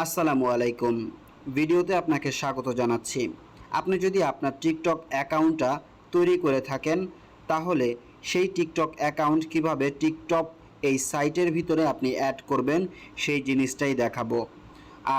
আসসালামু আলাইকুম। ভিডিওতে আপনাকে স্বাগত জানাচ্ছি। আপনি যদি আপনার টিকটক অ্যাকাউন্টটা তৈরি করে থাকেন, তাহলে সেই টিকটক অ্যাকাউন্ট কীভাবে টিকটক এই সাইটের ভিতরে আপনি অ্যাড করবেন, সেই জিনিসটাই দেখাবো।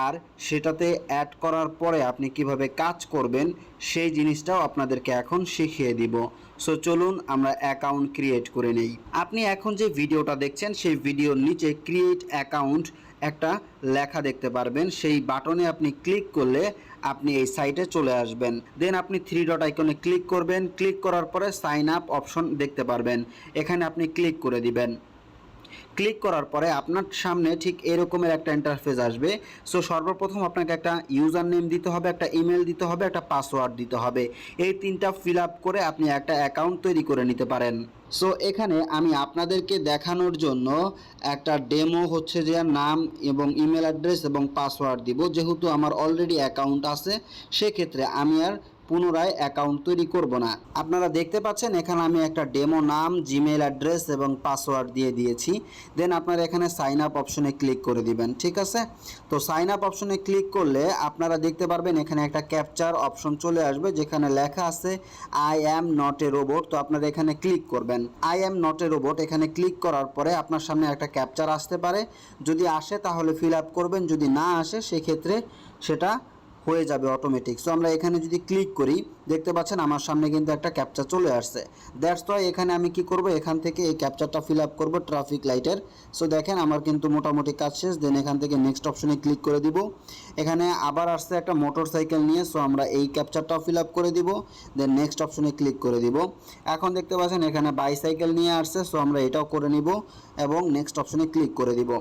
আর সেটাতে অ্যাড করার পরে আপনি কীভাবে কাজ করবেন, সেই জিনিসটাও আপনাদেরকে এখন শিখিয়ে দিব। সো চলুন আমরা অ্যাকাউন্ট ক্রিয়েট করে নেই। আপনি এখন যে ভিডিওটা দেখছেন, সেই ভিডিওর নিচে ক্রিয়েট অ্যাকাউন্ট একটা লেখা দেখতে পারবেন। সেই বাটনে আপনি ক্লিক করলে আপনি এই সাইটে চলে আসবেন। দেন আপনি থ্রি ডট আইকনে ক্লিক করবেন। ক্লিক করার পরে সাইন আপ অপশন দেখতে পারবেন। এখানে আপনি ক্লিক করে দিবেন। ক্লিক করার পরে আপনার সামনে ঠিক এরকমের একটা ইন্টারফেস আসবে। সো সর্বপ্রথম আপনাকে একটা ইউজার নেম দিতে হবে, একটা ইমেল দিতে হবে, একটা পাসওয়ার্ড দিতে হবে। এই তিনটা ফিল আপ করে আপনি একটা অ্যাকাউন্ট তৈরি করে নিতে পারেন। সো এখানে আমি আপনাদেরকে দেখানোর জন্য একটা ডেমো হচ্ছে যে নাম এবং ইমেল অ্যাড্রেস এবং পাসওয়ার্ড দিব। যেহেতু আমার অলরেডি অ্যাকাউন্ট আছে, সেক্ষেত্রে আমি আর পুনরায় অ্যাকাউন্ট তৈরি করব না। আপনারা দেখতে পাচ্ছেন, এখানে আমি একটা ডেমো নাম জিমেল অ্যাড্রেস এবং পাসওয়ার্ড দিয়ে দিয়েছি। দেন আপনারা এখানে সাইন আপ অপশনে ক্লিক করে দিবেন, ঠিক আছে? তো সাইন আপ অপশনে ক্লিক করলে আপনারা দেখতে পারবেন, এখানে একটা ক্যাপচার অপশন চলে আসবে, যেখানে লেখা আছে I am not a robot তো আপনারা এখানে ক্লিক করবেন। I am not a robot এখানে ক্লিক করার পরে আপনার সামনে একটা ক্যাপচার আসতে পারে। যদি আসে, তাহলে ফিল আপ করবেন। যদি না আসে, সেক্ষেত্রে সেটা হয়ে যাবে অটোমেটিক সো আমরা এখানে যদি ক্লিক করি দেখতে পাচ্ছেন আমার সামনে কিন্তু একটা ক্যাপচার চলে আসছে। দ্যাটস ওয়াই এখানে আমি কি করব? এখান থেকে এই ক্যাপচারটা ফিল আপ করব ট্রাফিক লাইটের সো দেখেন, আমার কিন্তু মোটামুটি কাজ শেষ। দেন এখান থেকে নেক্সট অপশনে ক্লিক করে দিব। এখানে আবার আসছে একটা মোটর সাইকেল নিয়ে সো আমরা এই ক্যাপচারটাও ফিল আপ করে দিব। দেন নেক্সট অপশনে ক্লিক করে দিব। এখন দেখতে পাচ্ছেন, এখানে বাইসাইকেল নিয়ে আসছে সো আমরা এটাও করে নিব এবং নেক্সট অপশনে ক্লিক করে দিব।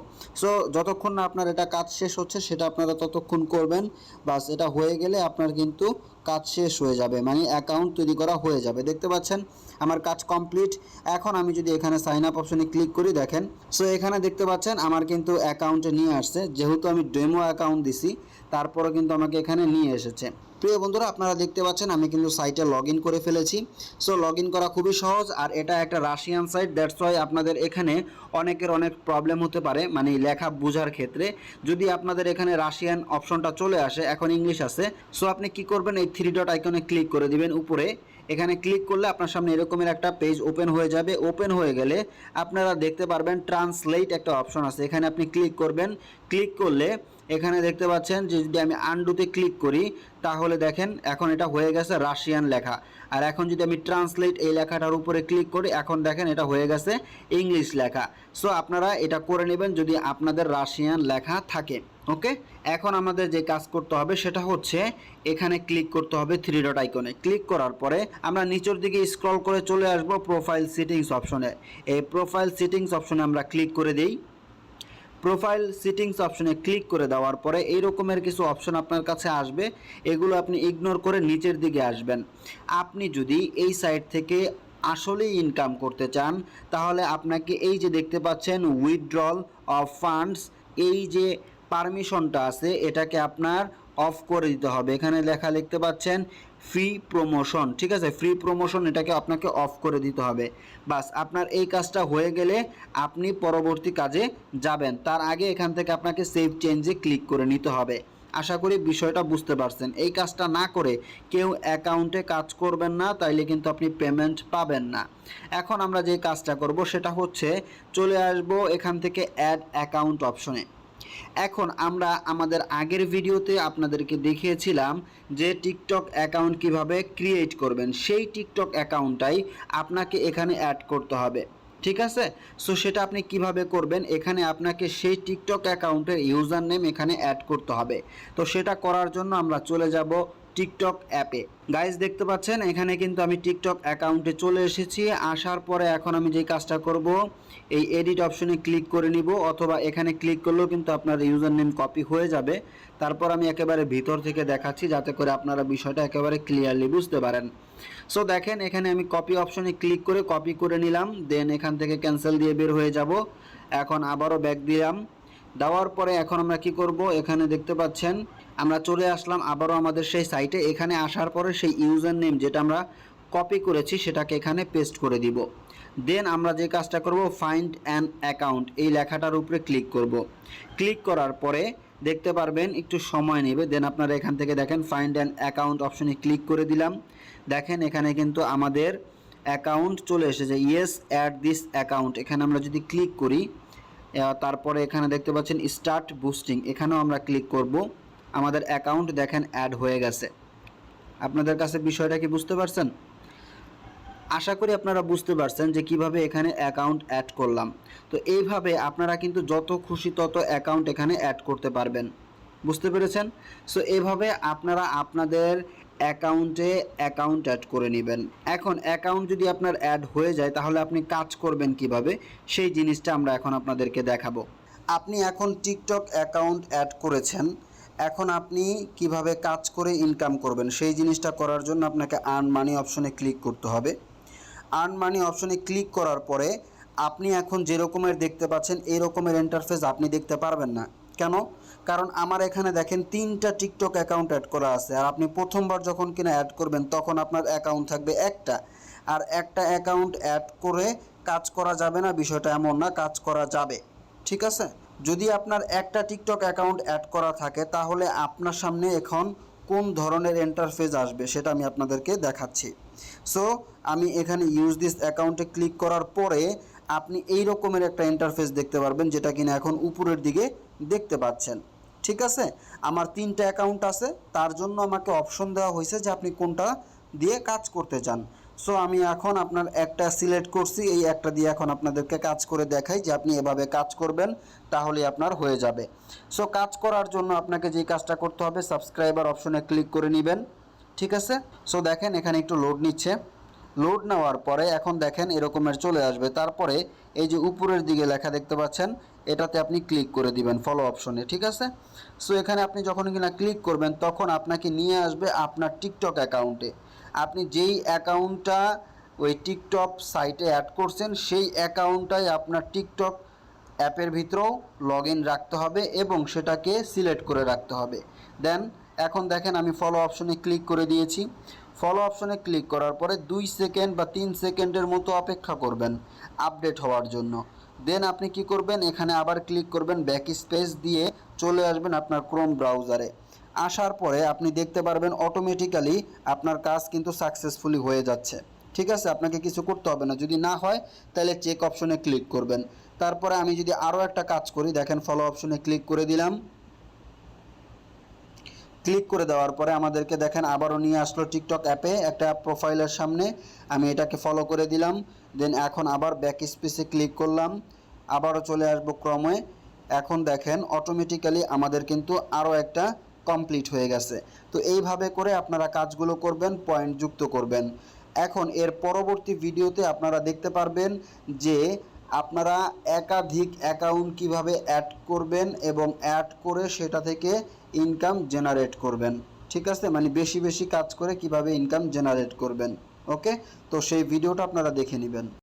সো যতক্ষণ না আপনার এটা কাজ শেষ হচ্ছে, সেটা আপনারা ততক্ষণ করবেন। বাস, এটা হয়ে গেলে আপনার কিন্তু কাজ শেষ হয়ে যাবে মানে অ্যাকাউন্ট তৈরি করা হয়ে যাবে। দেখতে পাচ্ছেন, আমার কাজ কমপ্লিট এখন আমি যদি এখানে সাইন আপ অপশনে ক্লিক করি, দেখেন সো এখানে দেখতে পাচ্ছেন, আমার কিন্তু অ্যাকাউন্টে নিয়ে আসছে। যেহেতু আমি ডেমো অ্যাকাউন্ট দিছি তারপরে কিন্তু আমাকে এখানে নিয়ে এসেছে। প্রিয় বন্ধুরা, আপনারা দেখতে পাচ্ছেন আমি কিন্তু সাইটে লগ করে ফেলেছি। সো লগ করা খুবই সহজ আর এটা একটা রাশিয়ান সাইট দ্যাটস ওয়াই আপনাদের এখানে অনেকের অনেক প্রবলেম হতে পারে মানে লেখা বোঝার ক্ষেত্রে। যদি আপনাদের এখানে রাশিয়ান অপশনটা চলে আসে, এখন ইংলিশ আছে সো আপনি কি করবেন, এই থ্রি ডট আইকনে ক্লিক করে দিবেন উপরে। এখানে ক্লিক করলে আপনার সামনে এরকমের একটা পেজ ওপেন হয়ে যাবে। ওপেন হয়ে গেলে আপনারা দেখতে পারবেন ট্রান্সলেট একটা অপশন আছে। এখানে আপনি ক্লিক করবেন। ক্লিক করলে এখানে দেখতে পাচ্ছেন যে যদি আমি আন্ডুতে ক্লিক করি, তাহলে দেখেন এখন এটা হয়ে গেছে রাশিয়ান লেখা। আর এখন যদি আমি ট্রান্সলেট এই লেখাটার উপরে ক্লিক করি, এখন দেখেন এটা হয়ে গেছে ইংলিশ লেখা। সো আপনারা এটা করে নেবেন যদি আপনাদের রাশিয়ান লেখা থাকে, ওকে? এখন আমাদের যে কাজ করতে হবে সেটা হচ্ছে, এখানে ক্লিক করতে হবে থ্রি ডট আইকনে ক্লিক করার পরে আমরা নিচের দিকে স্ক্রল করে চলে আসব প্রোফাইল সিটিংস অপশনে এই প্রোফাইল সিটিংস অপশনে আমরা ক্লিক করে দিই। প্রোফাইল সিটিংস অপশনে ক্লিক করে দেওয়ার পরে এই রকমের কিছু অপশন আপনার কাছে আসবে, এগুলো আপনি ইগনোর করে নিচের দিকে আসবেন। আপনি যদি এই সাইট থেকে আসলেই ইনকাম করতে চান, তাহলে আপনাকে এই যে দেখতে পাচ্ছেন উইথড্রল অফ ফান্ডস এই যে পারমিশনটা আছে, এটাকে আপনার অফ করে দিতে হবে। এখানে লেখা লিখতে পাচ্ছেন ফ্রি প্রমোশন ঠিক আছে? ফ্রি প্রমোশন এটাকে আপনাকে অফ করে দিতে হবে। বাস, আপনার এই কাজটা হয়ে গেলে আপনি পরবর্তী কাজে যাবেন। তার আগে এখান থেকে আপনাকে সেভ চেঞ্জে ক্লিক করে নিতে হবে। আশা করি বিষয়টা বুঝতে পারছেন। এই কাজটা না করে কেউ অ্যাকাউন্টে কাজ করবেন না, তাইলে কিন্তু আপনি পেমেন্ট পাবেন না। এখন আমরা যে কাজটা করব, সেটা হচ্ছে চলে আসব এখান থেকে অ্যাড অ্যাকাউন্ট অপশনে এখন আমরা আমাদের আগের ভিডিওতে আপনাদেরকে দেখিয়েছিলাম যে টিকটক অ্যাকাউন্ট কীভাবে ক্রিয়েট করবেন, সেই টিকটক অ্যাকাউন্টটাই আপনাকে এখানে অ্যাড করতে হবে, ঠিক আছে? সো সেটা আপনি কীভাবে করবেন, এখানে আপনাকে সেই টিকটক অ্যাকাউন্টের ইউজার নেম এখানে অ্যাড করতে হবে। তো সেটা করার জন্য আমরা চলে যাব টিকটক অ্যাপে। গাইজ দেখতে পাচ্ছেন, এখানে কিন্তু আমি টিকটক অ্যাকাউন্টে চলে এসেছি। আসার পরে এখন আমি যে কাজটা করব, এই এডিট অপশনে ক্লিক করে নিব, অথবা এখানে ক্লিক করলেও কিন্তু আপনার ইউজার নেম কপি হয়ে যাবে। তারপর আমি একেবারে ভিতর থেকে দেখাচ্ছি, যাতে করে আপনারা বিষয়টা একেবারে ক্লিয়ারলি বুঝতে পারেন। সো দেখেন, এখানে আমি কপি অপশনে ক্লিক করে কপি করে নিলাম দেন এখান থেকে ক্যান্সেল দিয়ে বের হয়ে যাব। এখন আবারও ব্যাক দিলাম। দেওয়ার পরে এখন আমরা কি করব? এখানে দেখতে পাচ্ছেন, আমরা চলে আসলাম আবারও আমাদের সেই সাইটে এখানে আসার পরে সেই ইউজার নেম যেটা আমরা কপি করেছি, সেটাকে এখানে পেস্ট করে দিব। দেন আমরা যে কাজটা করব ফাইন্ড অ্যান অ্যাকাউন্ট এই লেখাটার উপরে ক্লিক করব। ক্লিক করার পরে দেখতে পারবেন, একটু সময় নেবে। দেন আপনারা এখান থেকে দেখেন ফাইন্ড অ্যান্ড অ্যাকাউন্ট অপশনে ক্লিক করে দিলাম। দেখেন, এখানে কিন্তু আমাদের অ্যাকাউন্ট চলে এসেছে। ইয়েস অ্যাড দিস অ্যাকাউন্ট এখানে আমরা যদি ক্লিক করি তারপরে এখানে দেখতে পাচ্ছেন স্টার্ট বুস্টিং এখানেও আমরা ক্লিক করব। আমাদের অ্যাকাউন্ট দেখেন অ্যাড হয়ে গেছে। আপনাদের কাছে বিষয়টা কি বুঝতে পারছেন? আশা করি আপনারা বুঝতে পারছেন যে কীভাবে এখানে অ্যাকাউন্ট অ্যাড করলাম। তো এইভাবে আপনারা কিন্তু যত খুশি তত অ্যাকাউন্ট এখানে অ্যাড করতে পারবেন। বুঝতে পেরেছেন? সো এভাবে আপনারা আপনাদের অ্যাকাউন্টে অ্যাকাউন্ট অ্যাড করে নেবেন। এখন অ্যাকাউন্ট যদি আপনার অ্যাড হয়ে যায়, তাহলে আপনি কাজ করবেন কীভাবে, সেই জিনিসটা আমরা এখন আপনাদেরকে দেখাবো। আপনি এখন টিকটক অ্যাকাউন্ট অ্যাড করেছেন। এখন আপনি কীভাবে কাজ করে ইনকাম করবেন, সেই জিনিসটা করার জন্য আপনাকে আর্ন মানি অপশনে ক্লিক করতে হবে। আর্ন মানি অপশনে ক্লিক করার পরে আপনি এখন যে রকমের দেখতে পাচ্ছেন এই রকমের ইন্টারফেস আপনি দেখতে পারবেন না। কেন? কারণ আমার এখানে দেখেন তিনটা টিকটক অ্যাকাউন্ট অ্যাড করা আছে। আর আপনি প্রথমবার যখন কিনা অ্যাড করবেন, তখন আপনার অ্যাকাউন্ট থাকবে একটা। আর একটা অ্যাকাউন্ট অ্যাড করে কাজ করা যাবে না, বিষয়টা এমন না, কাজ করা যাবে। ঠিক আছে? যদি আপনার একটা টিকটক অ্যাকাউন্ট অ্যাড করা থাকে, তাহলে আপনার সামনে এখন কোন ধরনের ইন্টারফেস আসবে সেটা আমি আপনাদেরকে দেখাচ্ছি। সো আমি এখানে ইউজ দিস অ্যাকাউন্টে ক্লিক করার পরে আপনি এই রকমের একটা ইন্টারফেস দেখতে পারবেন, যেটা কিনা এখন উপরের দিকে দেখতে পাচ্ছেন। ঠিক আছে? আমার তিনটা অ্যাকাউন্ট আছে, তার জন্য আমাকে অপশন দেওয়া হয়েছে যে আপনি কোনটা দিয়ে কাজ করতে চান। সো আমি এখন আপনার একটা সিলেক্ট করছি, এই একটা দিয়ে এখন আপনাদেরকে কাজ করে দেখাই যে আপনি এভাবে কাজ করবেন, তাহলে আপনার হয়ে যাবে। সো কাজ করার জন্য আপনাকে যে কাজটা করতে হবে সাবস্ক্রাইবার অপশনে ক্লিক করে নেবেন, ঠিক আছে? সো দেখেন এখানে একটু লোড নিচ্ছে। লোড নেওয়ার পরে এখন দেখেন এরকমের চলে আসবে। তারপরে এই যে উপরের দিকে লেখা দেখতে পাচ্ছেন, এটাতে আপনি ক্লিক করে দিবেন ফলো অপশনে ঠিক আছে? সো এখানে আপনি যখন কিনা ক্লিক করবেন, তখন আপনাকে নিয়ে আসবে আপনার টিকটক অ্যাকাউন্টে আপনি যেই অ্যাকাউন্টটা ওই টিকটক সাইটে অ্যাড করছেন, সেই অ্যাকাউন্টটাই আপনার টিকটক অ্যাপের ভিতরেও লগ রাখতে হবে এবং সেটাকে সিলেক্ট করে রাখতে হবে। দেন এখন দেখেন আমি ফলো অপশনে ক্লিক করে দিয়েছি। ফলো অপশনে ক্লিক করার পরে দুই সেকেন্ড বা তিন সেকেন্ডের মতো অপেক্ষা করবেন আপডেট হওয়ার জন্য। দেন আপনি কি করবেন? এখানে আবার ক্লিক করবেন ব্যাক স্পেস দিয়ে চলে আসবেন আপনার ক্রোম ব্রাউজারে আসার পরে আপনি দেখতে পারবেন অটোমেটিক্যালি আপনার কাজ কিন্তু সাকসেসফুলি হয়ে যাচ্ছে। ঠিক আছে? আপনাকে কিছু করতে হবে না। যদি না হয়, তাহলে চেক অপশনে ক্লিক করবেন। তারপরে আমি যদি আরও একটা কাজ করি, দেখেন ফলো অপশনে ক্লিক করে দিলাম। ক্লিক করে দেওয়ার পরে আমাদেরকে দেখেন আবারও নিয়ে আসলো টিকটক অ্যাপে একটা প্রোফাইলের সামনে। আমি এটাকে ফলো করে দিলাম। দেন এখন আবার ব্যাক স্পেসে ক্লিক করলাম। আবারও চলে আসব ক্রমে। এখন দেখেন অটোমেটিক্যালি আমাদের কিন্তু আরও একটা কমপ্লিট হয়ে গেছে। তো এইভাবে করে আপনারা কাজগুলো করবেন পয়েন্ট যুক্ত করবেন। এখন এর পরবর্তী ভিডিওতে আপনারা দেখতে পারবেন যে আপনারা একাধিক অ্যাকাউন্ট কীভাবে অ্যাড করবেন এবং অ্যাড করে সেটা থেকে ইনকাম জেনারেট করবেন। ঠিক আছে? মানে বেশি বেশি কাজ করে কীভাবে ইনকাম জেনারেট করবেন। ওকে তো সেই ভিডিওটা আপনারা দেখে নেবেন।